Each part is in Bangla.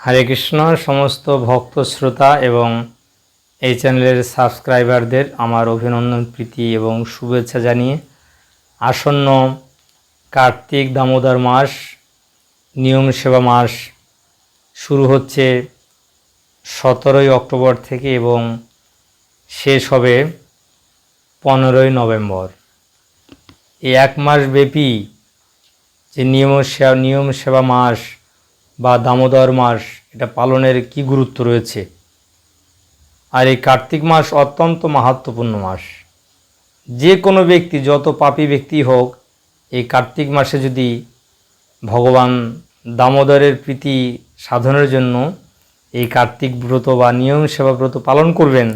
হরে কৃষ্ণ, সমস্ত ভক্ত, শ্রোতা এবং এই চ্যানেলের সাবস্ক্রাইবারদের আমার অভিনন্দন, প্রীতি এবং শুভেচ্ছা জানিয়ে আসন্ন কার্তিক দামোদর মাস, নিয়ম সেবা মাস শুরু হচ্ছে সতেরোই অক্টোবর থেকে এবং শেষ হবে পনেরোই নভেম্বর। এই এক মাস ব্যাপী যে নিয়ম সেবা নিয়ম সেবা মাস বা দামোদর মাস, এটা পালনের কি গুরুত্ব রয়েছে? আর এই কার্তিক মাস অত্যন্ত মাহাত্মপূর্ণ মাস। যে কোনো ব্যক্তি, যত পাপী ব্যক্তি হোক, এই কার্তিক মাসে যদি ভগবান দামোদরের প্রীতি সাধনের জন্য এই কার্তিক ব্রত বা নিয়ম সেবা ব্রত পালন করবেন,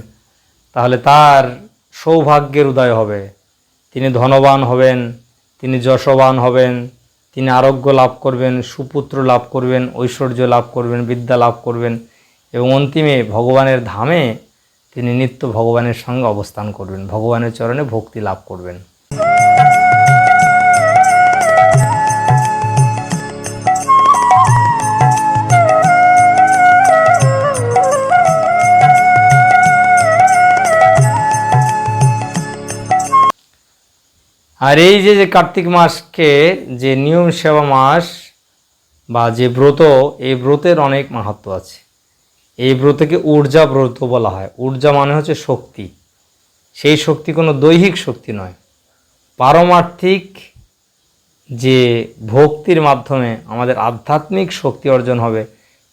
তাহলে তার সৌভাগ্যের উদয় হবে। তিনি ধনবান হবেন, তিনি যশবান হবেন তিনি আরোগ্য লাভ করবেন, সুপুত্র লাভ করবেন, ঐশ্বর্য লাভ করবেন, বিদ্যা লাভ করবেন এবং অন্তিমে ভগবানের ধামে তিনি নিত্য ভগবানের সঙ্গে অবস্থান করবেন, ভগবানের চরণে ভক্তি লাভ করবেন। আর এই যে যে কার্তিক মাসকে যে নিয়ম সেবা মাস বা যে ব্রত, এই ব্রতের অনেক মাহাত্ম আছে। এই ব্রতকে ঊর্জা ব্রত বলা হয়। ঊর্জা মানে হচ্ছে শক্তি। সেই শক্তি কোনো দৈহিক শক্তি নয়। পারমার্থিক যে ভক্তির মাধ্যমে আমাদের আধ্যাত্মিক শক্তি অর্জন হবে,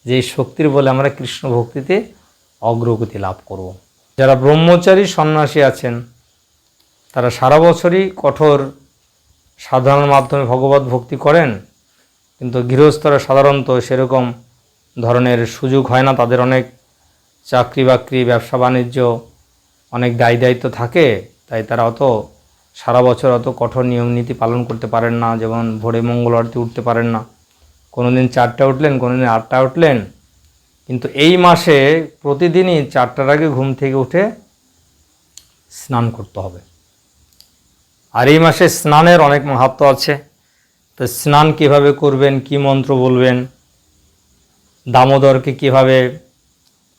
যে শক্তির বলে আমরা কৃষ্ণ ভক্তিতে অগ্রগতি লাভ করব। যারা ব্রহ্মচারী সন্ন্যাসী আছেন তারা সারা বছরই কঠোর সাধনার মাধ্যমে ভগবত ভক্তি করেন, কিন্তু গৃহস্থরা সাধারণত সেরকম ধরনের সুযোগ হয় না। তাদের অনেক চাকরি বাকরি, ব্যবসা বাণিজ্য অনেক দায়ী দায়িত্ব থাকে, তাই তারা অত সারা বছর অত কঠোর নিয়ম নীতি পালন করতে পারেন না, যেমন ভোরে মঙ্গল আরতি উঠতে পারেন না। কোনো দিন চারটা উঠলেন কোনো দিন আটটা উঠলেন। কিন্তু এই মাসে প্রতিদিনই চারটার আগে ঘুম থেকে উঠে স্নান করতে হবে। আর এই মাসে স্নানের অনেক মাহাত্ম আছে। তো স্নান কীভাবে করবেন, কি মন্ত্র বলবেন, দামোদরকে কীভাবে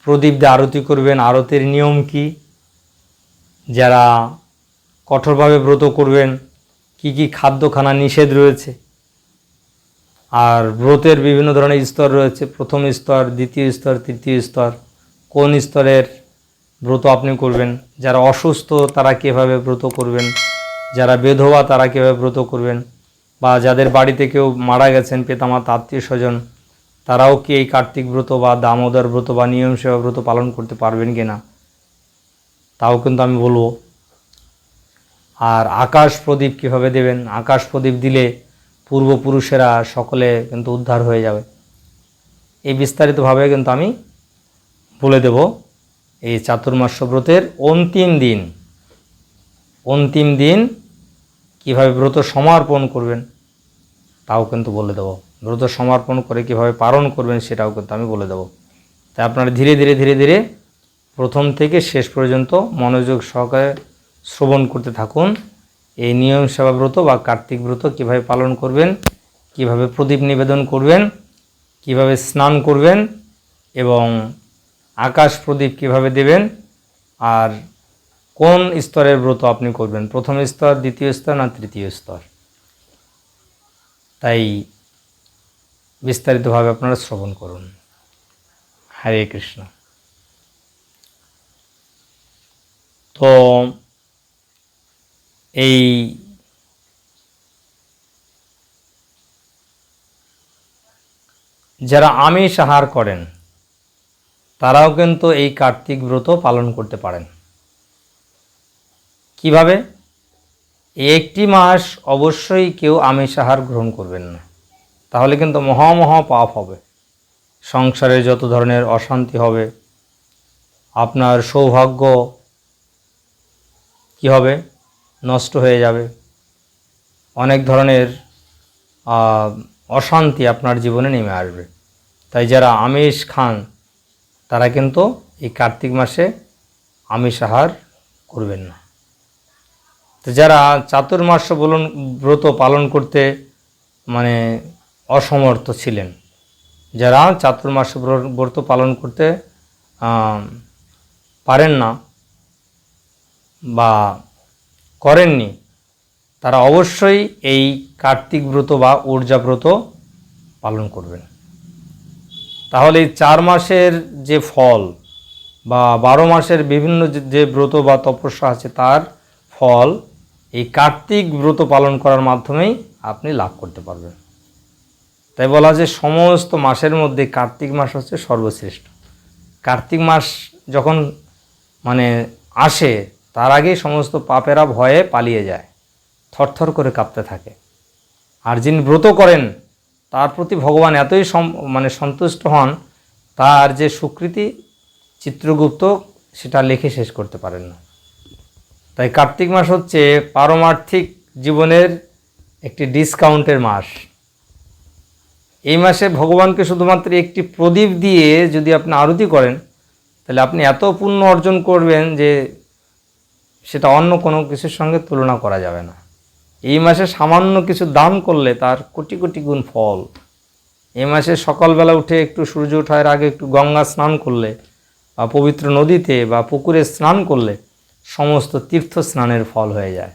প্রদীপ দিয়ে আরতি করবেন, আরতির নিয়ম কি, যারা কঠোরভাবে ব্রত করবেন, কি কি খাদ্য খানা নিষেধ রয়েছে, আর ব্রতের বিভিন্ন ধরনের স্তর রয়েছে, প্রথম স্তর, দ্বিতীয় স্তর, তৃতীয় স্তর, কোন স্তরের ব্রত আপনি করবেন, যারা অসুস্থ তারা কীভাবে ব্রত করবেন যারা বেধবা তারা কীভাবে ব্রত করবেন? বা যাদের বাড়িতে কেউ মারা গেছেন, পেতামাতা আত্মীয় স্বজন তারাও কি এই কার্তিক ব্রত বা দামোদর ব্রত বা নিয়ম সেবা ব্রত পালন করতে পারবেন কি না? তাও কিন্তু আমি বলব। আর আকাশ প্রদীপ কীভাবে দেবেন? আকাশ প্রদীপ দিলে পূর্বপুরুষেরা সকলে কিন্তু উদ্ধার হয়ে যাবে। এই বিস্তারিতভাবে কিন্তু আমি বলে দেব। এই চাতুর্মাস্য ব্রতের অন্তিম দিন। অন্তিম দিন কীভাবে ব্রত সমর্পণ করবেন, তাও কিন্তু বলে দেবো। ব্রত সমর্পণ করে কীভাবে পালন করবেন, সেটাও কিন্তু আমি বলে দেবো। তাই আপনারা ধীরে ধীরে ধীরে ধীরে প্রথম থেকে শেষ পর্যন্ত মনোযোগ সহকারে শ্রবণ করতে থাকুন। এই নিয়ম সেবা ব্রত বা কার্তিক ব্রত কীভাবে পালন করবেন, কীভাবে প্রদীপ নিবেদন করবেন, কীভাবে স্নান করবেন এবং আকাশ প্রদীপ কীভাবে দেবেন, আর কোন স্তরের ব্রত আপনি করবেন? প্রথম স্তর, দ্বিতীয় স্তর না তৃতীয় স্তর? তাই বিস্তারিতভাবে আপনারা শ্রবণ করুন। হরে কৃষ্ণ। তো এই যারা আমিষ আহার করেন, তারাও কিন্তু এই কার্তিক ব্রত পালন করতে পারেন। কীভাবে? একটি মাস অবশ্যই কেউ আমিষ আহার গ্রহণ করবেন না। তাহলে কিন্তু মহা মহা পাপ হবে। সংসারে যত ধরনের অশান্তি হবে, আপনার সৌভাগ্য কি হবে? নষ্ট হয়ে যাবে। অনেক ধরনের অশান্তি আপনার জীবনে নেমে আসবে। তাই যারা আমিষ খান, তারা কিন্তু এই কার্তিক মাসে আমিষ আহার করবেন না। তো যারা চাতুর্মাস্য বলুন, ব্রত পালন করতে মানে অসমর্থ ছিলেন, যারা চাতুর্মাস ব্র- ব্রত পালন করতে পারেন না বা করেননি, তারা অবশ্যই এই কার্তিক ব্রত বা ঊর্জা ব্রত পালন করবেন। তাহলে এই চার মাসের যে ফল বা বারো মাসের বিভিন্ন যে ব্রত বা তপস্যা আছে, তার ফল এই কার্তিক ব্রত পালন করার মাধ্যমেই আপনি লাভ করতে পারবেন। তাই বলা যে সমস্ত মাসের মধ্যে কার্তিক মাস হচ্ছে সর্বশ্রেষ্ঠ। কার্তিক মাস যখন মানে আসে, তার আগেই সমস্ত পাপেরা ভয়ে পালিয়ে যায়, থরথর করে কাঁপতে থাকে। আর যিনি ব্রত করেন, তার প্রতি ভগবান এতই মানে সন্তুষ্ট হন, তার যে স্বীকৃতি চিত্রগুপ্ত, সেটা লিখে শেষ করতে পারেন না। তাই কার্তিক মাস হচ্ছে পারমার্থিক জীবনের একটি ডিসকাউন্টের মাস। এই মাসে ভগবানকে শুধুমাত্র একটি প্রদীপ দিয়ে যদি আপনি আরতি করেন, তাহলে আপনি এত পুণ্য অর্জন করবেন যে সেটা অন্য কোনো কিছুর সঙ্গে তুলনা করা যাবে না। এই মাসে সামান্য কিছু দান করলে তার কোটি কোটি গুণ ফল। এই মাসে সকালবেলা উঠে একটু সূর্য ওঠার আগে একটু গঙ্গা স্নান করলে বা পবিত্র নদীতে বা পুকুরে স্নান করলে সমস্ত তীর্থ স্নানের ফল হয়ে যায়।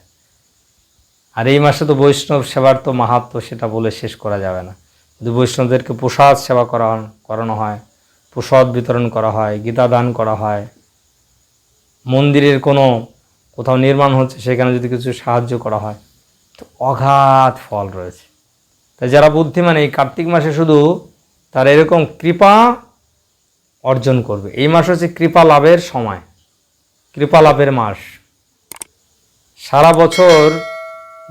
আর এই মাসে তো বৈষ্ণব সেবার তো মাহাত্ম, সেটা বলে শেষ করা যাবে না। যদি বৈষ্ণবদেরকে প্রসাদ সেবা করা করানো হয়, প্রসাদ বিতরণ করা হয়, গীতা দান করা হয়, মন্দিরের কোনো কোথাও নির্মাণ হচ্ছে, সেখানে যদি কিছু সাহায্য করা হয়, তো অগাধ ফল রয়েছে। তাই যারা বুদ্ধিমান, এই কার্তিক মাসে শুধু তারা এরকম কৃপা অর্জন করবে। এই মাস হচ্ছে কৃপা লাভের সময়। কৃপা লাভের মাস। সারা বছর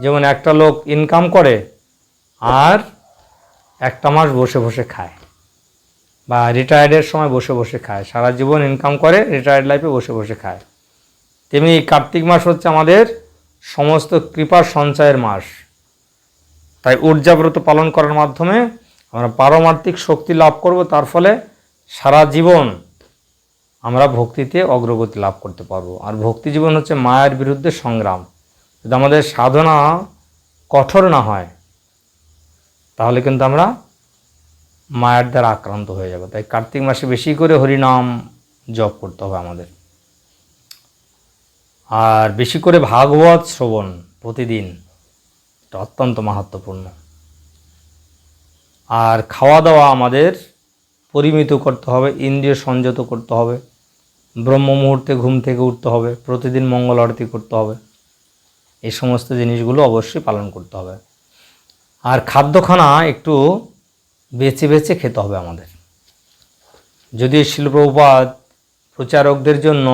যেমন একটা লোক ইনকাম করে, আর একটা মাস বসে বসে খায় বা রিটায়ার্ডের সময় বসে বসে খায়। সারা জীবন ইনকাম করে রিটায়ার্ড লাইফে বসে বসে খায়। তেমনি কার্তিক মাস হচ্ছে আমাদের সমস্ত কৃপা সঞ্চয়ের মাস। তাই ঊর্জাব্রত পালন করার মাধ্যমে আমরা পারমার্থিক শক্তি লাভ করব, তার ফলে সারা জীবন আমরা ভক্তিতে অগ্রগতি লাভ করতে পারব। আর ভক্তি জীবন হচ্ছে মায়ের বিরুদ্ধে সংগ্রাম। যদি আমাদের সাধনা কঠোর না হয়, তাহলে কিন্তু আমরা মায়ের দ্বারা আক্রান্ত হয়ে যাব। তাই কার্তিক মাসে বেশি করে হরিনাম জপ করতে হবে আমাদের। আর বেশি করে ভাগবত শ্রবণ প্রতিদিন, এটা অত্যন্ত মাহাত্মপূর্ণ। আর খাওয়া দাওয়া আমাদের পরিমিত করতে হবে, ইন্দ্রিয় সংযত করতে হবে, ব্রহ্ম মুহূর্তে ঘুম থেকে উঠতে হবে, প্রতিদিন মঙ্গল আরতি করতে হবে, এই সমস্ত জিনিসগুলো অবশ্যই পালন করতে হবে। আর খাদ্যখানা একটু বেছে বেছে খেতে হবে আমাদের। যদি শিল্পবাদ প্রচারকদের জন্য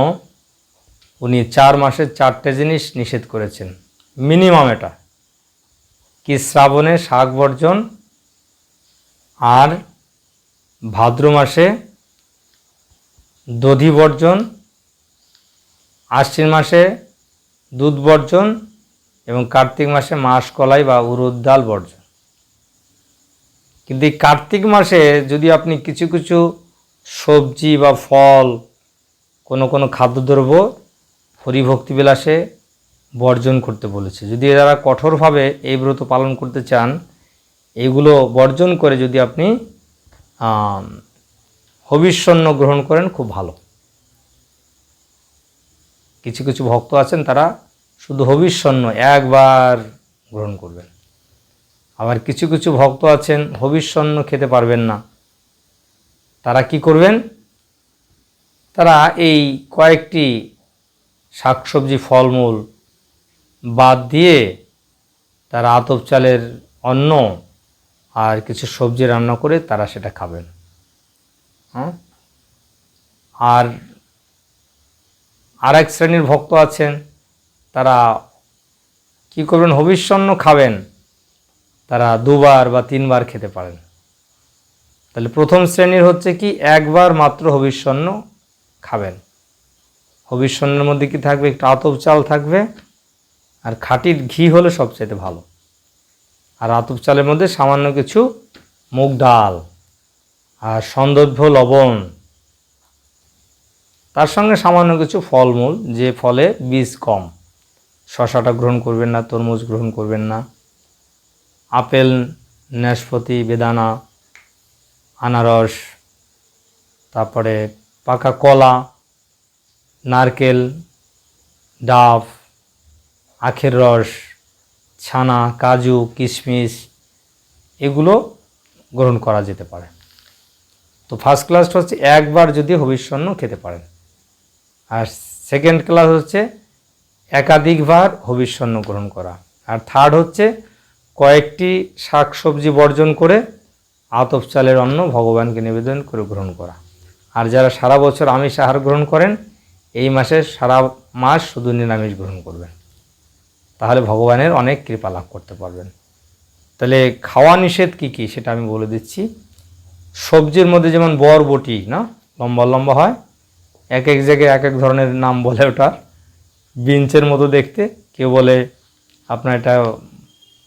উনি চার মাসের চারটে জিনিস নিষেধ করেছেন, মিনিমাম এটা, কি শ্রাবণে শাক বর্জন আর ভাদ্র মাসে দধি বর্জন, আশ্বিন মাসে দুধ বর্জন এবং কার্তিক মাসে মাস কলাই বা উড়দ ডাল বর্জন। কিন্তু এই কার্তিক মাসে যদি আপনি কিছু কিছু সবজি বা ফল, কোনো কোনো খাদ্যদ্রব্য হরিভক্তিবিলাসে বর্জন করতে বলেছে, যদি এরা কঠোরভাবে এই ব্রত পালন করতে চান এইগুলো বর্জন করে যদি আপনি হবিষ্যন্ন গ্রহণ করেন, খুব ভালো। কিছু কিছু ভক্ত আছেন, তারা শুধু হবিষ্যন্ন, একবার গ্রহণ করবেন। আবার কিছু কিছু ভক্ত আছেন, হবিষ্যন্ন খেতে পারবেন না। তারা কি করবেন? তারা এই কয়েকটি শাকসবজি, ফলমূল বাদ দিয়ে তারা আতপ চালের অন্ন আর কিছু সবজি রান্না করে তারা সেটা খাবেন। হ্যাঁ আর আর এক শ্রেণির ভক্ত আছেন, তারা কি করবেন, হবিষ্যন্ন খাবেন, তারা দুবার বা তিনবার খেতে পারেন। তাহলে প্রথম শ্রেণির হচ্ছে কি, একবার মাত্র হবিষ্যন্ন খাবেন। হবিষ্যন্নের মধ্যে কি থাকবে, একটু আতপ চাল থাকবে, আর খাঁটির ঘি হলে সবচেয়ে ভালো। আর আতপ চালের মধ্যে সামান্য কিছু মুগ ডাল আর সন্দর্ভ লবণ। তার সঙ্গে সামান্য কিছু ফলমূল, যে ফলে বীজ কম। শশাটা গ্রহণ করবেন না, তরমুজ গ্রহণ করবেন না। আপেল, নাশপাতি, বেদানা, আনারস, তারপরে পাকা কলা, নারকেল, ডাব, আখের রস ছানা, কাজু, কিশমিশ এগুলো গ্রহণ করা যেতে পারে। তো ফার্স্ট ক্লাসটা হচ্ছে একবার যদি হবিষ্যন্ন খেতে পারেন। আর সেকেন্ড ক্লাস হচ্ছে একাধিকবার হবিষ্যন্ন গ্রহণ করা। আর থার্ড হচ্ছে কয়েকটি শাকসবজি বর্জন করে আতপ চালের অন্ন ভগবানকে নিবেদন করে গ্রহণ করা। আর যারা সারা বছর আমিষ আহার গ্রহণ করেন, এই মাসে সারা মাস শুধু নিরামিষ গ্রহণ করবেন। তাহলে ভগবানের অনেক কৃপা লাভ করতে পারবেন। তাহলে খাওয়া নিষেধ কী কী সেটা আমি বলে দিচ্ছি। সবজির মধ্যে যেমন বরবটি, না? লম্বা লম্বা হয়। এক এক জায়গায় এক এক ধরনের নাম বলে ওটা। বিঞ্চের মতো দেখতে। কেউ বলে আপনার এটা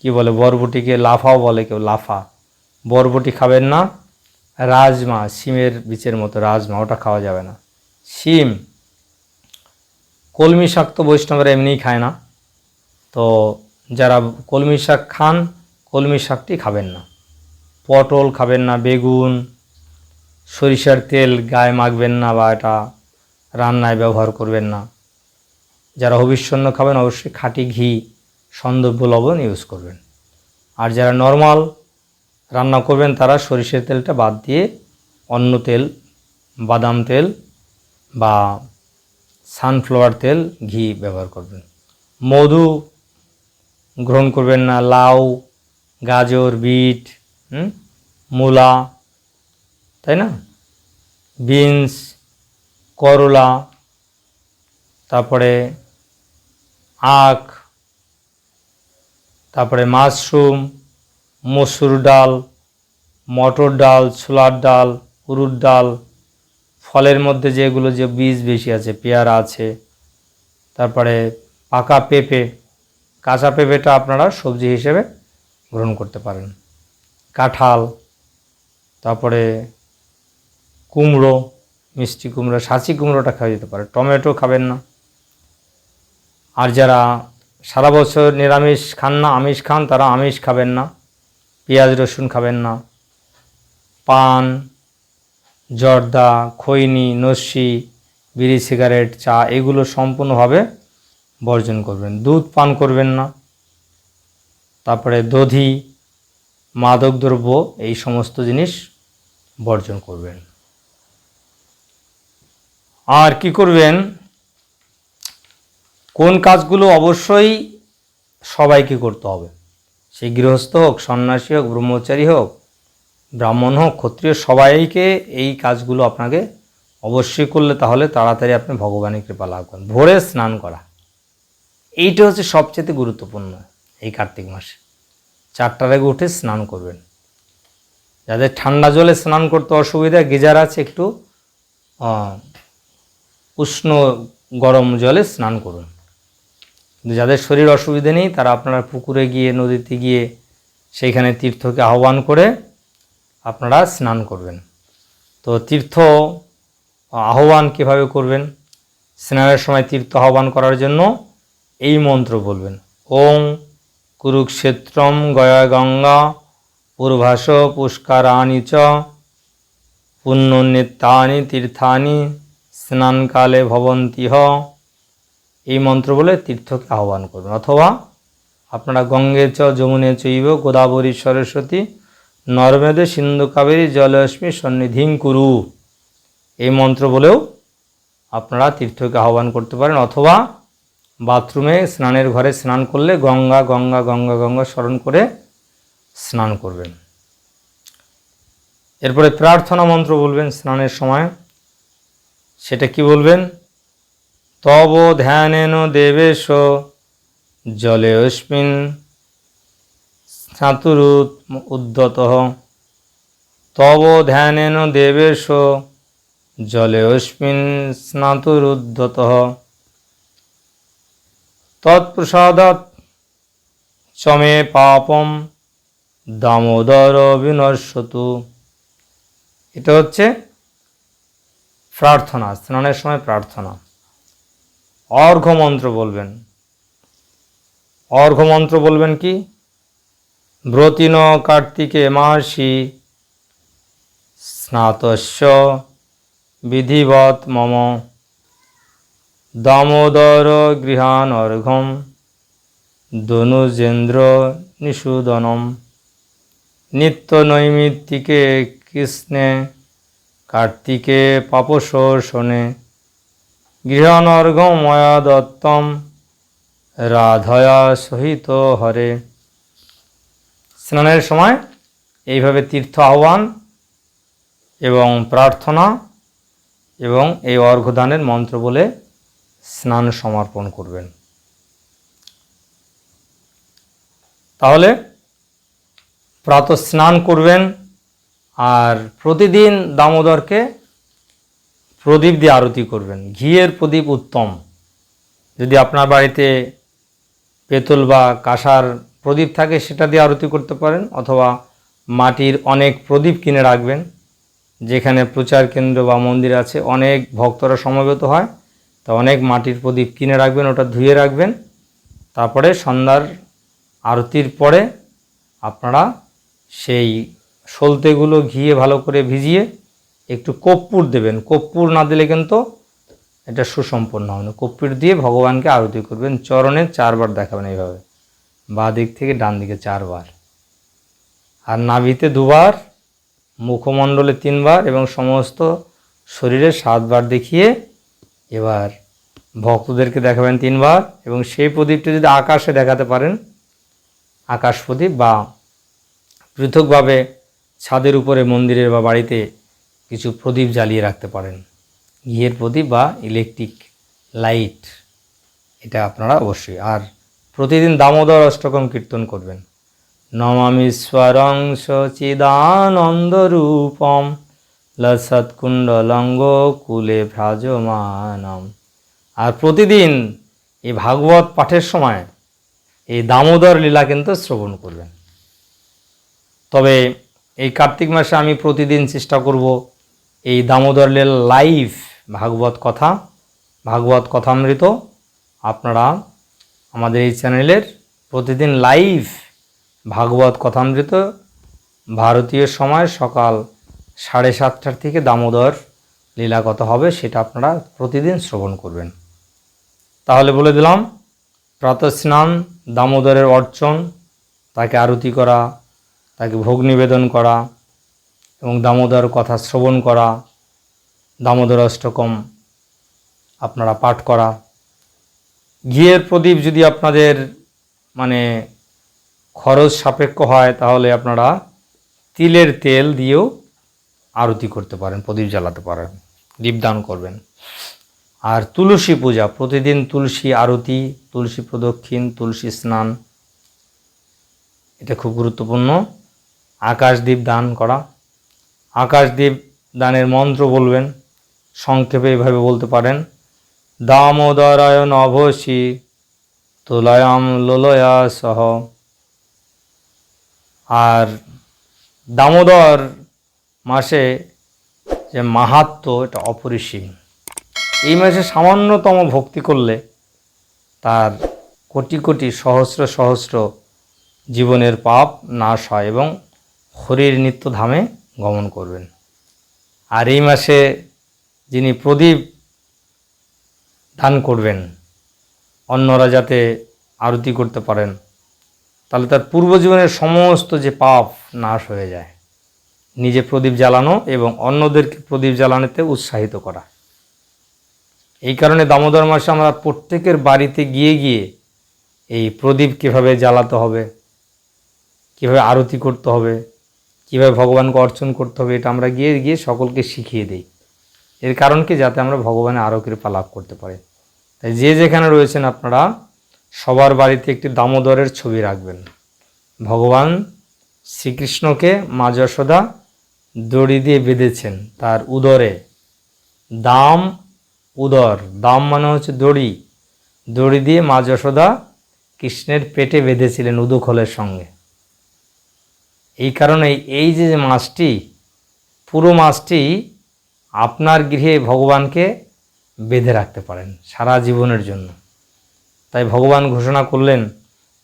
কি বলে, বরবটিকে লাফাও বলে কেউ, লাফা। বরবটি খাবেন না। রাজমা, শিমের বীচের মতো রাজমা, ওটা খাওয়া যাবে না। শিম। কলমি শাক তো বৈষ্ণবরা এমনিই খায় না। তো যারা কলমি শাক খান, কলমি শাকটি খাবেন না। পটল খাবেন না, বেগুন, সরিষার তেল গায়ে মাখবেন না বা এটা রান্নায় ব্যবহার করবেন না। যারা হবিষ্যন্ন খাবেন, অবশ্যই খাঁটি ঘি সন্দব্য লবণ ইউজ করবেন। আর যারা নর্মাল রান্না করবেন, তারা সরিষার তেলটা বাদ দিয়ে অন্য তেল, বাদাম তেল বা সানফ্লাওয়ার তেল, ঘি ব্যবহার করবেন। মধু গ্রহণ করবেন না। লাউ, গাজর, বিট মূলা, তাই না? বিনস, করলা, তারপরে আখ, তারপরে মাশরুম, মসুর ডাল, মটর ডাল, ছোলার ডাল, উরুর ডাল, ফলের মধ্যে যেগুলো যে বীজ বেশি আছে, পেয়ারা আছে, তারপরে পাকা পেঁপে কাঁচা পেঁপেটা আপনারা সবজি হিসেবে গ্রহণ করতে পারেন। কাঁঠাল, তারপরে কুমড়ো, মিষ্টি কুমড়ো সাঁচি কুমড়োটা খাওয়া যেতে পারে টমেটো খাবেন না। আর যারা সারা বছর নিরামিষ খান না, আমিষ খান, তারা আমিষ খাবেন না। পেঁয়াজ, রসুন খাবেন না। পান, জর্দা, খৈনি, নস্যি, বিড়ি, সিগারেট, চা, এগুলো সম্পূর্ণভাবে বর্জন করবেন। দুধ পান করবেন না। তারপরে দধি মাদকদ্রব্য এই সমস্ত জিনিস বর্জন করবেন। আর কি করবেন? কোন কাজগুলো অবশ্যই সবাইকে করতে হবে। সে গৃহস্থ হোক, সন্ন্যাসী হোক, ব্রহ্মচারী হোক, ব্রাহ্মণ হোক, ক্ষত্রিয়, সবাইকে এই কাজগুলো আপনাকে অবশ্যই করলে তাহলে তাড়াতাড়ি আপনি ভগবানের কৃপা লাভ করেন। ভোরে স্নান করা। এইটা হচ্ছে সবচেয়ে গুরুত্বপূর্ণ এই কার্তিক মাসে। চারটার আগে উঠে স্নান করবেন। যাদের ঠান্ডা জলে স্নান করতে অসুবিধা, গিজার আছে, একটু উষ্ণ গরম জলে স্নান করুন। যাদের শরীর অসুবিধে নেই, তারা আপনারা পুকুরে গিয়ে, নদীতে গিয়ে, সেইখানে তীর্থকে আহ্বান করে আপনারা স্নান করবেন। তো তীর্থ, আহ্বান কীভাবে করবেন? স্নানের সময় তীর্থ আহ্বান করার জন্য এই মন্ত্র বলবেন। ওং কুরুক্ষেত্রম গয়া গঙ্গা পূর্ভাস পুষ্কারানি চ পুণ্যনিত্যানি তীর্থানি স্নানকালে ভবন্তিহ এই মন্ত্র বলে তীর্থকে আহ্বান করবেন। অথবা আপনারা গঙ্গে চ, যমুনে চৈব, গোদাবরী সরস্বতী, নর্মেদে সিন্ধু কাবেরী জলস্মী সন্নিধিং কুরু। এই মন্ত্র বলেও আপনারা তীর্থকে আহ্বান করতে পারেন। অথবা বাথরুমে স্নানের ঘরে স্নান করলে গঙ্গা গঙ্গা গঙ্গা গঙ্গা স্মরণ করে স্নান করবেন। এরপরে প্রার্থনা মন্ত্র বলবেন স্নানের সময়। সেটা কি বলবেন? তব ধ্যানেন দেবেশ জলে অস্মিন স্নাতুরুত উদ্যত। তব ধ্যানেন দেবেশ জলে অস্মিন স্নাতুরুদ্ধত তৎপ্রসাদাৎ চমে পাপম দামোদর বিনশ্বতু এটা হচ্ছে প্রার্থনা, স্নানের সময় প্রার্থনা। অর্ঘ্য মন্ত্র বলবেন। অর্ঘ্য মন্ত্র বলবেন কি? ব্রতিন কার্তিকে মাসি স্নাতস্য বিধিবৎ মম। দামোদর গৃহান অর্ঘম দনুজেন্দ্র নিষূদনম। নিত্য নৈমিত্তিকে কৃষ্ণে, কার্তিকে পাপশোষণে। গৃহানর্ঘ ময়া দত্তম, রাধয়া সহিত হরে। স্নানের সময় এইভাবে তীর্থ আহ্বান এবং প্রার্থনা এবং এই অর্ঘদানের মন্ত্র বলে স্নান সমর্পণ করবেন। তাহলে প্রাত স্নান করবেন আর প্রতিদিন দামোদরকে প্রদীপ দিয়ে আরতি করবেন। ঘিয়ের প্রদীপ উত্তম। যদি আপনার বাড়িতে পেতল বা কাঁসার প্রদীপ থাকে, সেটা দিয়ে আরতি করতে পারেন অথবা মাটির অনেক প্রদীপ কিনে রাখবেন, যেখানে প্রচার কেন্দ্র বা মন্দির আছে, অনেক ভক্তরা সমবেত হয়। তা অনেক মাটির প্রদীপ কিনে রাখবেন, ওটা ধুয়ে রাখবেন। তারপরে সন্ধ্যার আরতির পরে আপনারা সেই সলতেগুলো ঘিয়ে ভালো করে ভিজিয়ে একটু কর্পূর দেবেন। কর্পূর না দিলে কিন্তু এটা সুসম্পন্ন হবে না। কর্পূর দিয়ে ভগবানকে আরতি করবেন। চরণে চারবার দেখাবেন এইভাবে। বাঁ দিক থেকে ডান দিকে চারবার। আর নাভিতে দুবার, মুখমণ্ডলে তিনবার এবং সমস্ত শরীরে সাতবার দেখিয়ে এবার ভক্তদেরকে দেখাবেন তিনবার এবং সেই প্রদীপটি যদি আকাশে দেখাতে পারেন, আকাশ প্রদীপ বা পৃথকভাবে ছাদের উপরে মন্দিরের বা বাড়িতে কিছু প্রদীপ জ্বালিয়ে রাখতে পারেন। ঘিয়ের প্রদীপ বা ইলেকট্রিক লাইট এটা আপনারা অবশ্যই। আর প্রতিদিন দামোদর অষ্টকম কীর্তন করবেন। নমামীশ্বরং সচিদানন্দ রূপম। লসৎকুণ্ডলঙ্গ কুলে ভ্রাজমানম। আর প্রতিদিন এই ভাগবত পাঠের সময় এই দামোদর লীলা কিন্তু শ্রবণ করবেন। তবে এই কার্তিক মাসে আমি প্রতিদিন চেষ্টা করব এই দামোদর লীলা লাইভ ভাগবত কথা, ভাগবত কথামৃত আপনারা আমাদের এই চ্যানেলের প্রতিদিন লাইভ ভাগবত কথামৃত ভারতীয় সময় সকাল সাড়ে সাতটার থেকে দামোদর লীলা কথা হবে সেটা আপনারা প্রতিদিন শ্রবণ করবেন। তাহলে বলে দিলাম, প্রাতঃস্নান, দামোদরের অর্চন, তাকে আরতি করা, তাকে ভোগ নিবেদন করা এবং দামোদর কথা শ্রবণ করা, দামোদর অষ্টকম আপনারা পাঠ করা। ঘিয়ের প্রদীপ যদি আপনাদের মানে খরচ সাপেক্ষ হয় তাহলে আপনারা তিলের তেল দিয়েও আরতি করতে পারেন, প্রদীপ জ্বালাতে পারেন, দীপদান করবেন। আর তুলসী পূজা, প্রতিদিন তুলসী আরতি, তুলসী প্রদক্ষিণ, তুলসী স্নান, এটা খুব গুরুত্বপূর্ণ। আকাশদ্বীপ দান করা আকাশদ্বীপ দানের মন্ত্র বলবেন, সংক্ষেপে এভাবে বলতে পারেন, দামোদরায় নভসী তুলয়াম লোলয়া সহ। আর দামোদর মাসে যে মাহাত্ম এটা অপরিসীম। এই মাসে সামান্যতম ভক্তি করলে তার কোটি কোটি সহস্র সহস্র জীবনের পাপ নাশ হয় এবং হরির নিত্য ধামে গমন করবেন। আর এই মাসে যিনি প্রদীপ দান করবেন, অন্যরা যাতে আরতি করতে পারেন, তাহলে তার পূর্বজীবনের সমস্ত যে পাপ নাশ হয়ে যায়। নিজে প্রদীপ জ্বালানো এবং অন্যদেরকে প্রদীপ জ্বালানোতে উৎসাহিত করা। এই কারণে দামোদর মাসে আমরা প্রত্যেকের বাড়িতে গিয়ে গিয়ে এই প্রদীপ কীভাবে জ্বালাতে হবে, কীভাবে আরতি করতে হবে, কীভাবে ভগবানকে অর্চন করতে হবে, এটা আমরা গিয়ে গিয়ে সকলকে শিখিয়ে দিই। এর কারণ কি? যাতে আমরা ভগবানের আরও কৃপা লাভ করতে পারি। তাই যে যেখানে রয়েছেন আপনারা, সবার বাড়িতে একটি দামোদরের ছবি রাখবেন। ভগবান শ্রীকৃষ্ণকে মা যশোদা দড়ি দিয়ে বেঁধেছেন তার উদরে। দাম উদর। দাম মানে হচ্ছে দড়ি। দড়ি দিয়ে মা যশোদা কৃষ্ণের পেটে বেঁধেছিলেন উদুখলের সঙ্গে। এই কারণে এই যে মাছটি পুরো মাছটি আপনার গৃহে ভগবানকে বেঁধে রাখতে পারেন সারা জীবনের জন্য। তাই ভগবান ঘোষণা করলেন,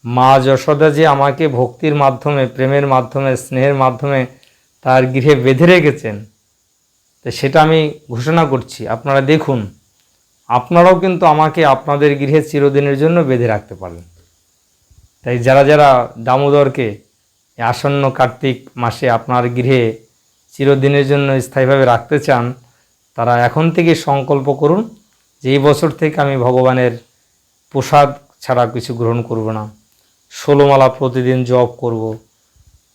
মা যশোদা যে আমাকে ভক্তির মাধ্যমে, প্রেমের মাধ্যমে, স্নেহের মাধ্যমে তার গৃহে বেঁধে রেখেছেন। তো সেটা আমি ঘোষণা করছি। আপনারা দেখুন, আপনারাও কিন্তু আমাকে আপনাদের গৃহে চিরদিনের জন্য বেঁধে রাখতে পারেন তাই যারা যারা দামোদরকে আসন্ন কার্তিক মাসে আপনার গৃহে চিরদিনের জন্য স্থায়ীভাবে রাখতে চান, তারা এখন থেকে সংকল্প করুন যে এই বছর থেকে আমি ভগবানের প্রসাদ ছাড়া কিছু গ্রহণ করব না। ষোলোমালা প্রতিদিন জপ করব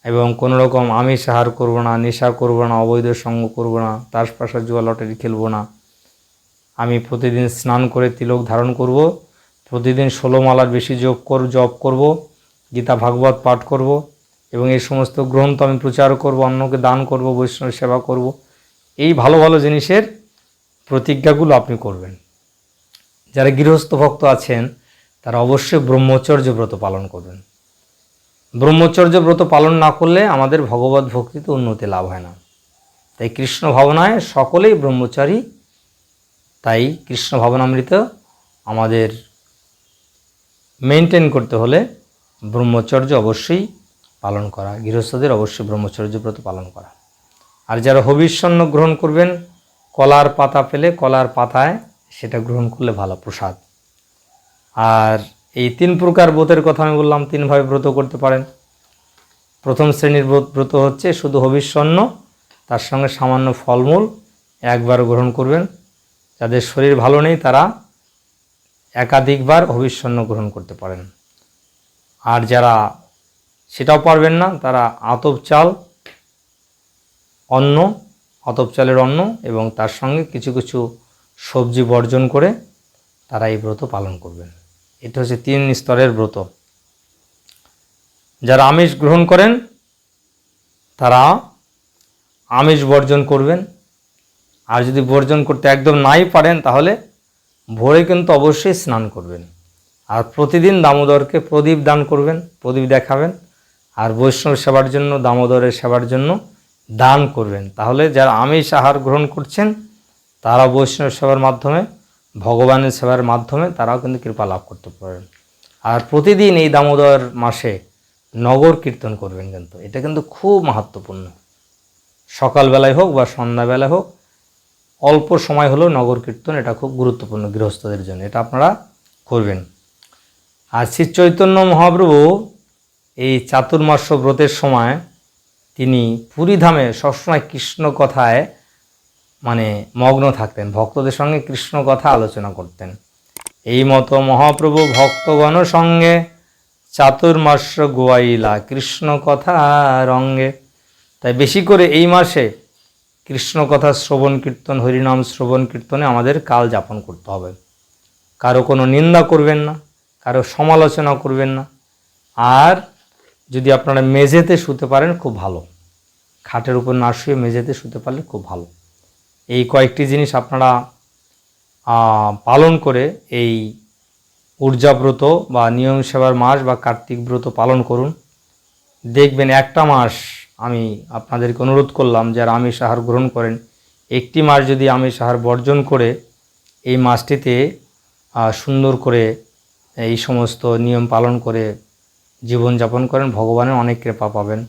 এবং কোনো রকম আমিষ আহার করব না, নেশা করব না, অবৈধ সঙ্গ করব না, তাস পাশা জুয়া লটারি খেলব না। আমি প্রতিদিন স্নান করে তিলক ধারণ করব, প্রতিদিন ষোলো মালার বেশি জপ কর, জপ করব, গীতা ভাগবত পাঠ করব এবং এই সমস্ত গ্রন্থ আমি প্রচার করব, অন্যকে দান করব বৈষ্ণব সেবা করব। এই ভালো ভালো জিনিসের প্রতিজ্ঞাগুলো আপনি করবেন। যারা গৃহস্থ ভক্ত আছেন, তারা অবশ্যই ব্রহ্মচর্য ব্রত পালন করবেন। ব্রহ্মচর্য ব্রত পালন না করলে আমাদের ভগবত ভক্তিতে উন্নতি লাভ হয় না। তাই কৃষ্ণ ভাবনায় সকলেই ব্রহ্মচারী, তাই কৃষ্ণ ভাবনামৃত আমাদের মেনটেন করতে হলে ব্রহ্মচর্য অবশ্যই পালন করা, গৃহস্থদের অবশ্যই ব্রহ্মচর্য ব্রত পালন করা। আর যারা হবিষ্যন্ন গ্রহণ করবেন, কলার পাতা পেলে কলার পাতায় সেটা গ্রহণ করলে ভালো প্রসাদ। আর এই তিন প্রকার ব্রতের কথা আমি বললাম তিনভাবে ব্রত করতে পারেন। প্রথম শ্রেণির ব্রত হচ্ছে শুধু হবিষ্যন্ন, তার সঙ্গে সামান্য ফলমূল একবার গ্রহণ করবেন। যাদের শরীর ভালো নেই, তারা একাধিকবার হবিষ্যন্ন গ্রহণ করতে পারেন। আর যারা সেটাও পারবেন না, তারা আতপ চাল, অন্ন, আতপ চালের অন্ন এবং তার সঙ্গে কিছু কিছু সবজি বর্জন করে তারা এই ব্রত পালন করবেন। এটা হচ্ছে তিন স্তরের ব্রত। যারা আমিষ গ্রহণ করেন, তারা আমিষ বর্জন করবেন। আর যদি বর্জন করতে একদম নাই পারেন, তাহলে ভোরে কিন্তু অবশ্যই স্নান করবেন। আর প্রতিদিন দামোদরকে প্রদীপ দান করবেন, প্রদীপ দেখাবেন। আর বৈষ্ণব সেবার জন্য, দামোদরের সেবার জন্য দান করবেন। তাহলে যারা আমিষ আহার গ্রহণ করছেন, তারা বৈষ্ণব সেবার মাধ্যমে ভগবানের সেবার মাধ্যমে তারাও কিন্তু কৃপা লাভ করতে পারেন। আর প্রতিদিন এই দামোদর মাসে নগর কীর্তন করবেন কিন্তু। এটা কিন্তু খুব মাহাত্মপূর্ণ সকালবেলায় হোক বা সন্ধ্যাবেলায় হোক, অল্প সময় হলেও নগর কীর্তন এটা খুব গুরুত্বপূর্ণ গৃহস্থদের জন্য। এটা আপনারা করবেন। আর শ্রী চৈতন্য মহাপ্রভু এই চাতুর্মাস্য ব্রতের সময় তিনি পুরীধামে সবসময় কৃষ্ণ কথায় মানে মগ্ন থাকতেন। ভক্তদের সঙ্গে কৃষ্ণ কথা আলোচনা করতেন। এই মতো মহাপ্রভু ভক্তগণ সঙ্গে চাতুর্মাস্য গোয়াইলা কৃষ্ণ কথা রঙ্গে। তাই বেশি করে এই মাসে কৃষ্ণ কথা শ্রবণ কীর্তন, হরিনাম শ্রবণ কীর্তনে আমাদের কাল যাপন করতে হবে। কারও কোনো নিন্দা করবেন না, কারও সমালোচনা করবেন না। আর যদি আপনারা মেঝেতে শুতে পারেন, খুব ভালো। খাটের উপর না শুয়ে মেঝেতে শুতে পারলে খুব ভালো। এই কয়েকটি জিনিস আপনারা পালন করে এই ঊর্জাব্রত বা নিয়ম সেবার মাস বা কার্তিক ব্রত পালন করুন। দেখবেন একটা মাস আমি আপনাদেরকে অনুরোধ করলাম, যারা আমিষ আহার গ্রহণ করেন, একটি মাস যদি আমিষ আহার বর্জন করে এই মাসটিতে সুন্দর করে এই সমস্ত নিয়ম পালন করে জীবনযাপন করেন, ভগবানের অনেক কৃপা পাবেন।